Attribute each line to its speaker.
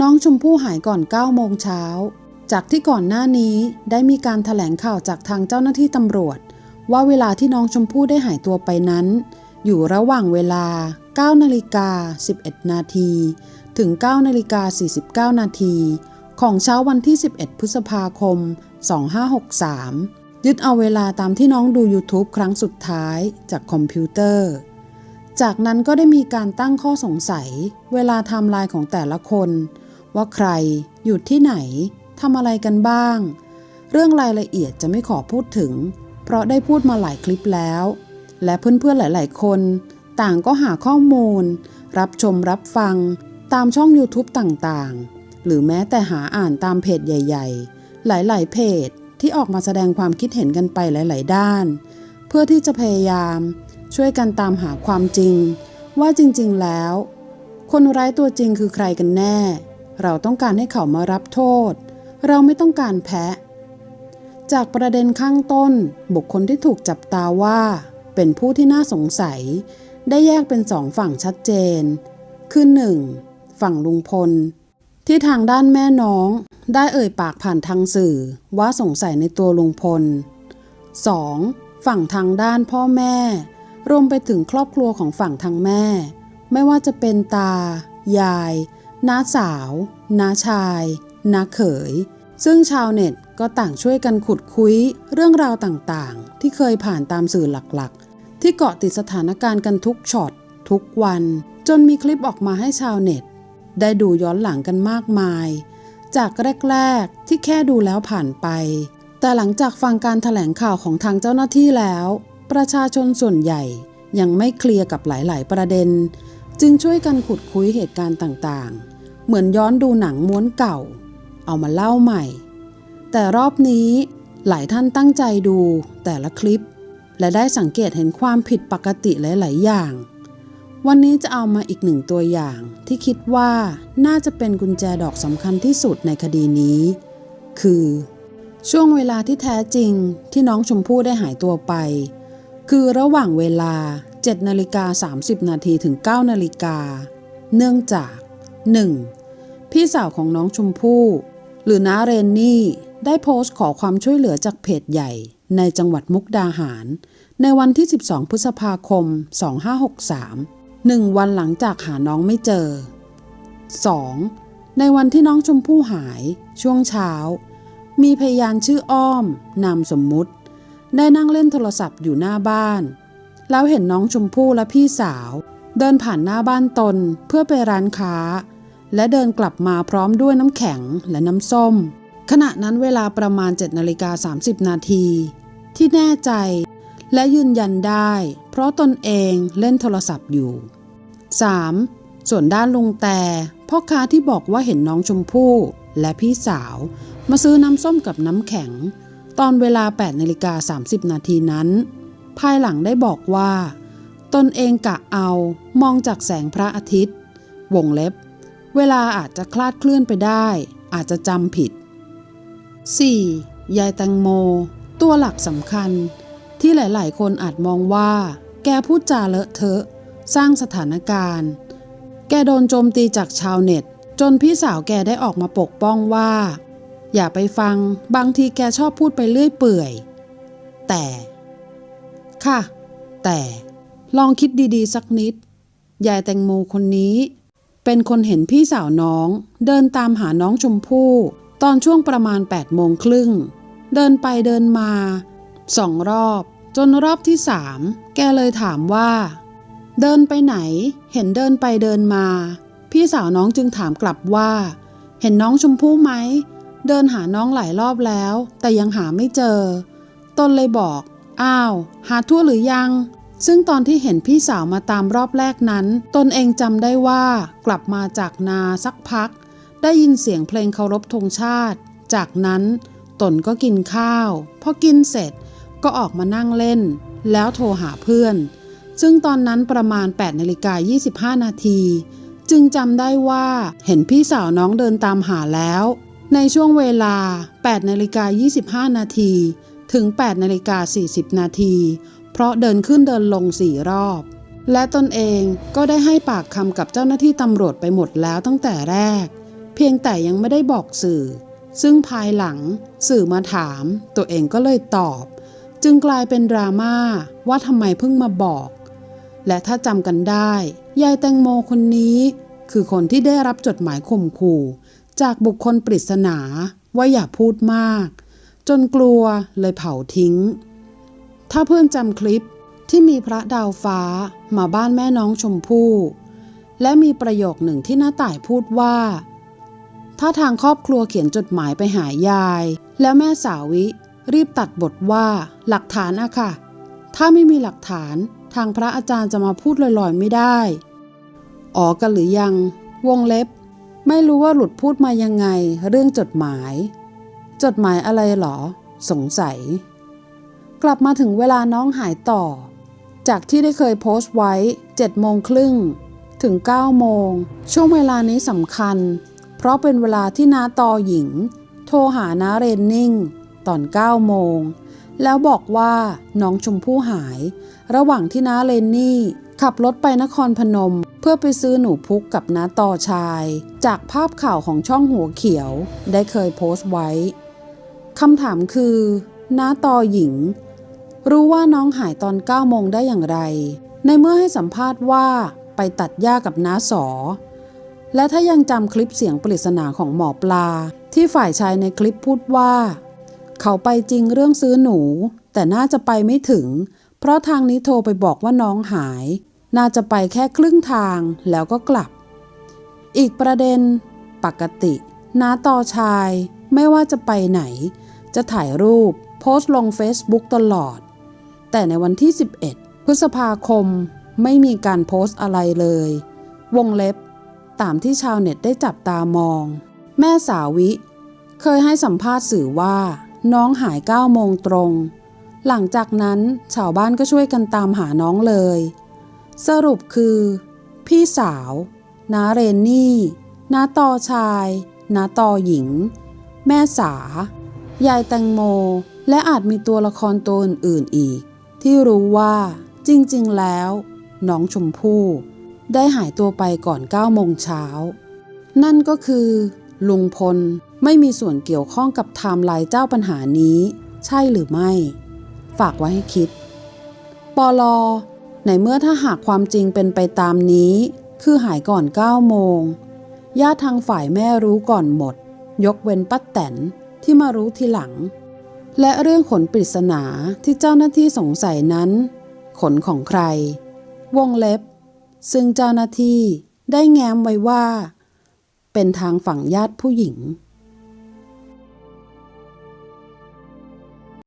Speaker 1: น้องชมพู่หายก่อน9โมงเช้า จากที่ก่อนหน้านี้ได้มีการถแถลงข่าวจากทางเจ้าหน้าที่ตำรวจ ว่าเวลาที่น้องชมพู่ได้หายตัวไปนั้น อยู่ระหว่างเวลา 9 นาฬิกา 11 นาที ถึง 9 นาฬิกา 49 นาที ของเช้าวันที่ 11 พฤษภาคม 2563 ยึดเอาเวลาตามที่น้องดู YouTube ครั้งสุดท้ายจากคอมพิวเตอร์ จากนั้นก็ได้มีการตั้งข้อสงสัย เวลาทม์ไลน์ของแต่ละคน ว่าใครอยู่ที่ไหนทำอะไรกันบ้าง เรื่องรายละเอียดจะไม่ขอพูดถึง เพราะได้พูดมาหลายคลิปแล้ว และเพื่อนๆหลาย ๆ คน ต่างก็หาข้อมูล รับชมรับฟังตามช่อง YouTube ต่างๆ หรือแม้แต่หาอ่านตามเพจใหญ่ ๆ หลาย ๆ เพจที่ออกมาแสดงความคิดเห็นกันไปหลาย ๆ ด้าน เพื่อที่จะพยายาม ช่วยกันตามหาความจริง ว่าจริงๆแล้ว คนร้ายตัวจริงคือใครกันแน่ เราต้องการให้เขามารับโทษ เราไม่ต้องการแพ้ จากประเด็นข้างต้น บุคคลที่ถูกจับตาว่า เป็นผู้ที่น่าสงสัย ได้แยกเป็นสองฝั่งชัดเจน คือหนึ่งฝั่งลุงพล ที่ทางด้านแม่น้องได้เอ่ยปากผ่านทางสื่อว่าสงสัยในตัวลุงพล 2. ฝั่งทางด้านพ่อแม่ รวมไปถึงครอบครัวของฝั่งทางแม่ ไม่ว่าจะเป็นตา ยายน้าสาวน้าชายน้าเขย ซึ่งชาวเน็ตก็ต่างช่วยกันขุดคุยเรื่องราวต่างๆ ที่เคยผ่านตามสื่อหลักๆ ที่เกาะติดสถานการณ์กันทุกช็อตทุกวัน จนมีคลิปออกมาให้ชาวเน็ต ได้ดูย้อนหลังกันมากมาย จากแรกๆที่แค่ดูแล้วผ่านไป แต่หลังจากฟังการถแถลงข่าวของทางเจ้าหน้าที่แล้ว ประชาชนส่วนใหญ่ยังไม่เคลียร์กับหลาย ๆ ประเด็น จึงช่วยกันขุดคุยเหตุการณ์ต่างๆ เหมือนย้อนดูหนังม้วนเก่า เอามาเล่าใหม่ แต่รอบนี้หลายท่านตั้งใจดูแต่ละคลิป และได้สังเกตเห็นความผิดปกติหลาย ๆ อย่าง วันนี้จะเอามาอีกหนึ่งตัวอย่างที่คิดว่าน่าจะเป็นกุญแจดอกสำคัญที่สุดในคดีนี้ คือ ช่วงเวลาที่แท้จริงที่น้องชมพู่ได้หายตัวไป คือระหว่างเวลา 7นาฬิกา30 นาทีถึง 9นาฬิกา เนื่องจาก 1. พี่สาวของน้องชมพู่ หรือน้าเรนนี่ ได้โพสต์ขอความช่วยเหลือจากเพจใหญ่ในจังหวัดมุกดาหาร ในวันที่ 12 พฤษภาคม 2563หนึ่งวันหลังจากหาน้องไม่เจอ 2. ในวันที่น้องชมพู่หาย ช่วงเช้า มีพยานชื่ออ้อม นามสมมุติ ได้นั่งเล่นโทรศัพท์อยู่หน้าบ้าน แล้วเห็นน้องชมพู่และพี่สาว เดินผ่านหน้าบ้านตนเพื่อไปร้านค้า และเดินกลับมาพร้อมด้วยน้ำแข็งและน้ำส้ม ขณะนั้นเวลาประมาณ7นาฬิกา30 นาที ที่แน่ใจและยืนยันได้ เพราะตนเองเล่นโทรศัพท์อยู่ 3. ส่วนด้านลุงแต่พ่อค้าที่บอกว่าเห็นน้องชมพู่และพี่สาว มาซื้อน้ำส้มกับน้ำแข็ง ตอนเวลา8นาฬิกา30 นาทีนั้น ภายหลังได้บอกว่า ตนเองกะเอามองจากแสงพระอาทิตย์ วงเล็บ เวลาอาจจะคลาดเคลื่อนไปได้ อาจจะจำผิด 4. ยายแตงโม ตัวหลักสำคัญ ที่หลาย ๆ คนอาจมองว่า แกพูดจาเลอะเทอะ สร้างสถานการณ์ แกโดนโจมตีจากชาวเน็ต จนพี่สาวแกได้ออกมาปกป้องว่า อย่าไปฟังบางทีแกชอบพูดไปเรื่อยเปื่อย แต่ ค่ะ แต่ลองคิดดีๆ สักนิด ยายแตงโมคนนี้ เป็นคนเห็นพี่สาวน้อง เดินตามหาน้องชมพู่ ตอนช่วงประมาณ8โมงครึ่ง เดินไปเดินมาสองรอบ จนรอบที่สามแกเลยถามว่า เดินไปไหน เห็นเดินไปเดินมา พี่สาวน้องจึงถามกลับว่า เห็นน้องชมพู่ไหม เดินหาน้องหลายรอบแล้ว แต่ยังหาไม่เจอ ตนเลยบอก อ้าว หาทั่วหรือยัง ซึ่งตอนที่เห็นพี่สาวมาตามรอบแรกนั้น ตนเองจำได้ว่ากลับมาจากนาสักพัก ได้ยินเสียงเพลงเคารพธงชาติ จากนั้นตนก็กินข้าว พอกินเสร็จก็ออกมานั่งเล่น แล้วโทรหาเพื่อน ซึ่งตอนนั้นประมาณ8นาฬิกา25 นาที จึงจำได้ว่าเห็นพี่สาวน้องเดินตามหาแล้ว ในช่วงเวลา 8นาฬิกา25 นาที ถึง 8นาฬิกา40 นาที เพราะเดินขึ้นเดินลงสี่รอบ และตนเองก็ได้ให้ปากคำกับเจ้าหน้าที่ตำรวจไปหมดแล้วตั้งแต่แรก เพียงแต่ยังไม่ได้บอกสื่อ ซึ่งภายหลังสื่อมาถาม ตัวเองก็เลยตอบ จึงกลายเป็นดราม่าว่าทำไมเพิ่งมาบอก และถ้าจำกันได้ ยายแตงโมคนนี้ คือคนที่ได้รับจดหมายข่มขู่ จากบุคคลปริศนาว่าอย่าพูดมาก จนกลัวเลยเผาทิ้ง ถ้าเพื่อนจำคลิปที่มีพระดาวฟ้ามาบ้านแม่น้องชมพู่และมีประโยคหนึ่งที่น้าต่ายพูดว่า ถ้าทางครอบครัวเขียนจดหมายไปหายาย แล้วแม่สาวิรีบตัดบทว่าหลักฐานอะค่ะ ถ้าไม่มีหลักฐานทางพระอาจารย์จะมาพูดลอยๆไม่ได้ อ๋อกันหรือยัง วงเล็บ ไม่รู้ว่าหลุดพูดมายังไงเรื่องจดหมาย จดหมายอะไรหรอ สงสัย กลับมาถึงเวลาน้องหายต่อ จากที่ได้เคยโพสต์ไว้7โมงครึ่งถึง9โมง ช่วงเวลานี้สำคัญ เพราะเป็นเวลาที่น้าตอหญิง โทรหาน้าเรนนิ่ง ตอน9โมง แล้วบอกว่าน้องชมพู่หาย ระหว่างที่น้าเรนนี่ ขับรถไปนครพนม พื่อไปซื้อหนูพุกกับน้าต่อชาย จากภาพข่าวของช่องหัวเขียวได้เคยโพสต์ไว้คำถามคือน้าต่อหญิง รู้ว่าน้องหายตอน9โมงได้อย่างไร ในเมื่อให้สัมภาษณ์ว่าไปตัดหญ้ากับน้าสอ และถ้ายังจำคลิปเสียงปริศนาของหมอปลา ที่ฝ่ายชายในคลิปพูดว่า เขาไปจริงเรื่องซื้อหนู แต่น่าจะไปไม่ถึง เพราะทางนี้โทรไปบอกว่าน้องหาย น่าจะไปแค่ครึ่งทางแล้วก็กลับ อีกประเด็นปกติน้าต่อชายไม่ว่าจะไปไหน จะถ่ายรูปโพสต์ลง Facebook ตลอด แต่ในวันที่ 11 พฤษภาคมไม่มีการโพสต์อะไรเลย วงเล็บ ตามที่ชาวเน็ตได้จับตามอง แม่สาวิ เคยให้สัมภาษณ์สื่อว่า น้องหาย9โมงตรง หลังจากนั้นชาวบ้านก็ช่วยกันตามหาน้องเลย สรุปคือ พี่สาวน้าเรนนี่น้าตอชายน้าตอหญิง แม่สา ยายแตงโม และอาจมีตัวละครตัวอื่นๆอีก ที่รู้ว่าจริงๆแล้ว น้องชมพู่ ได้หายตัวไปก่อน9โมงเช้า นั่นก็คือ ลุงพลไม่มีส่วนเกี่ยวข้องกับไทม์ไลน์เจ้าปัญหานี้ ใช่หรือไม่ ฝากไว้ให้คิด ปลอ ในเมื่อถ้าหากความจริงเป็นไปตามนี้ คือหายก่อน9โมงญาติทางฝ่ายแม่รู้ก่อนหมด ยกเว้นป้าแตนที่มารู้ทีหลัง และเรื่องขนปริศนาที่เจ้าหน้าที่สงสัยนั้น ขนของใคร วงเล็บ ซึ่งเจ้าหน้าที่ได้แง้มไว้ว่า เป็นทางฝั่งญาติผู้หญิง